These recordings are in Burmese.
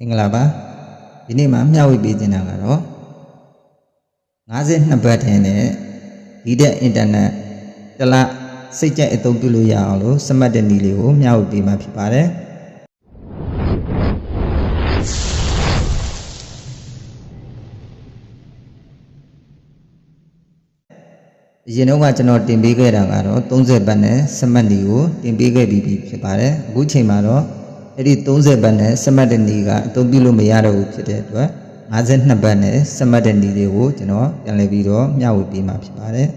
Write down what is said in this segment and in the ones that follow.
မင်္ဂလာပါဒီနေ့မှာမျှဝေပေးခြင်းတာကတော့52ဘတ်ထင်းနဲ့ဒီတဲ့အင်တာနက်တစ်လစိတ်ကြိုက်အသုံးပြုလို့ရအောင်လို့စမတ်တဲ့နည်းလေးကိုမျှဝေပေးမှာဖြစ်ပါတယ်အရင်တော့ကကျွန်တော်တင်ပေးခဲ့တာကတော့30ဘတ်နဲ့စမတ်နီကိုတင်ပေးခဲ့ပြီးပြီဖြစ်ပါတယ်အခုချိန်မှာတော့ အဲ့ဒီ30ဘတ်နဲ့စမတ်တဲ့နီကအသုံးပြုလို့မရတော့ဘူးဖြစ်တဲ့အတွက်52ဘတ်နဲ့စမတ်တဲ့နီတွေကိုကျွန်တော်ပြန်လည်ပြီးတော့မျှဝေပေးမှာဖြစ်ပါတယ်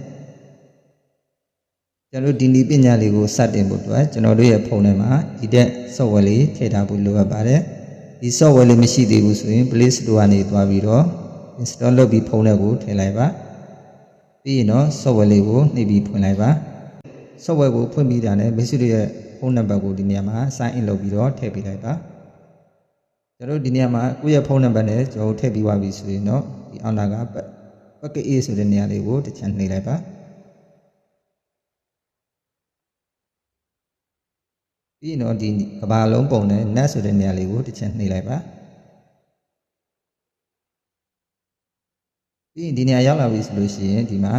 ကျွန်တော်ဒီနီပညာလေးကိုစတင်ဖို့အတွက်ကျွန်တော်တို့ရဲ့ဖုန်းထဲမှာဒီတဲ့ software လေးထည့်ထားဖို့လိုအပ်ပါတယ်ဒီ software လေးမရှိသေးဘူးဆိုရင် Play Store ကနေသွားပြီးတော့ install လုပ်ပြီးဖုန်းထဲကိုထည့်လိုက်ပါပြီးရင်တော့ software လေးကိုနှိပ်ပြီးဖွင့်လိုက်ပါ software ကိုဖွင့်ပြီးတာနဲ့မိတ်ဆွေတို့ရဲ့ဖုန်းနံပါတ်ကိုဒီနေရာမှာ sign in လုပ်ပြီးတော့ထည့်ပေးလိုက်ပါကျွန်တော်တို့ဒီနေရာမှာကိုယ့်ရဲ့ဖုန်းနံပါတ်နဲ့ကျွန်တော်တို့ထည့်ပြီးသွားပြီဆိုရင်တော့ဒီအောက်နာက packet A ဆိုတဲ့နေရာလေးကိုတစ်ချက်နှိပ်လိုက်ပါပြီးရင်တော့ဒီကဘာလုံးပုံနဲ့ net ဆိုတဲ့နေရာလေးကိုတစ်ချက်နှိပ်လိုက်ပါပြီးရင်ဒီနေရာရောက်လာပြီဆိုလို့ရှိရင်ဒီမှာ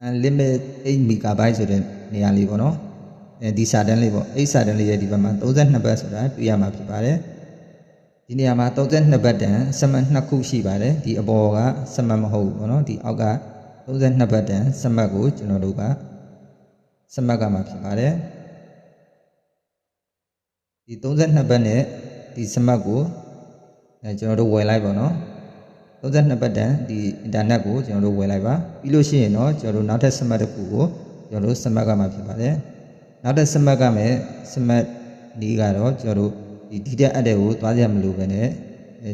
limit 8 megabyte ဆိုတဲ့နေရာလေးပေါ့နော်အဲဒီစာတန်းလေးပေါ့အဲ့စာတန်းလေးရဲ့ဒီဘက်မှာ32ဘတ်ဆိုတာတွေ့ရမှာဖြစ်ပါတယ်ဒီနေရာမှာ32ဘတ်တန်စမတ်နှစ်ခုရှိပါတယ်ဒီအပေါ်ကစမတ်မဟုတ်ဘူးပေါ့နော်ဒီအောက်က32ဘတ်တန်စမတ်ကိုကျွန်တော်တို့ကစမတ်ကမှာဖြစ်ပါတယ်ဒီ32ဘတ်နဲ့ဒီစမတ်ကိုအဲကျွန်တော်တို့ဝယ်လိုက်ပါတော့ 32ပတ်တန်ဒီအင်တာနက်ကိုကျွန်တော်တို့ဝယ်လိုက်ပါပြီးလို့ရှိရင်တော့ကျွန်တော်တို့နောက်ထပ် smart တစ်ခုကိုကျွန်တော်တို့ smart ကမှဖြစ်ပါတယ်နောက်ထပ် smart ကမဲ့ smart နီးကတော့ကျွန်တော်တို့ဒီဒီတက်အပ်တဲ့ကိုသွားကြမလို့ပဲနဲ့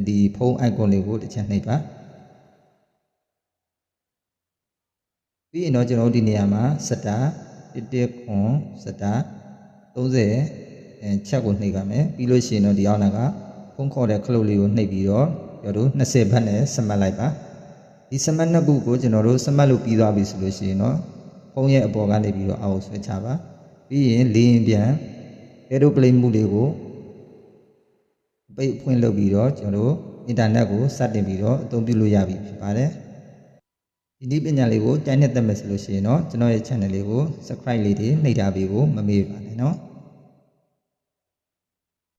ဒီဖုန်း icon လေးကိုတစ်ချက်နှိပ်ပါပြီးရင်တော့ကျွန်တော်တို့ဒီနေရာမှာစတာ11ခွန်စတာ30အဲချက်ကိုနှိပ်ပါမယ်ပြီးလို့ရှိရင်တော့ဒီအောက်နာကဖုန်းခေါ်တဲ့ခလုတ်လေးကိုနှိပ်ပြီးတော့ ကျွန်တော်တို့20ဘတ်နဲ့စမတ်လိုက်ပါဒီစမတ်နှစ်ခုကိုကျွန်တော်တို့စမတ်လို့ပြီးသွားပြီဆိုလို့ရှိရင်တော့ဖုန်းရဲ့အပေါ်ကနေပြီးတော့အောက်ဆွဲချပါပြီးရင်လေရင်ပြန် aeroplane မှုလေးကိုပိတ်ဖွင့်လုပ်ပြီးတော့ကျွန်တော်တို့အင်တာနက်ကိုစတင်ပြီးတော့အသုံးပြုလို့ရပြီဖြစ်ပါတယ်ဒီနည်းပညာလေးကိုတိုင်းနဲ့တက်မယ်ဆိုလို့ရှိရင်တော့ကျွန်တော်ရဲ့ channel လေးကို subscribe လေးတွေနှိပ်ထားပေးဖို့မမေ့ပါနဲ့เนาะ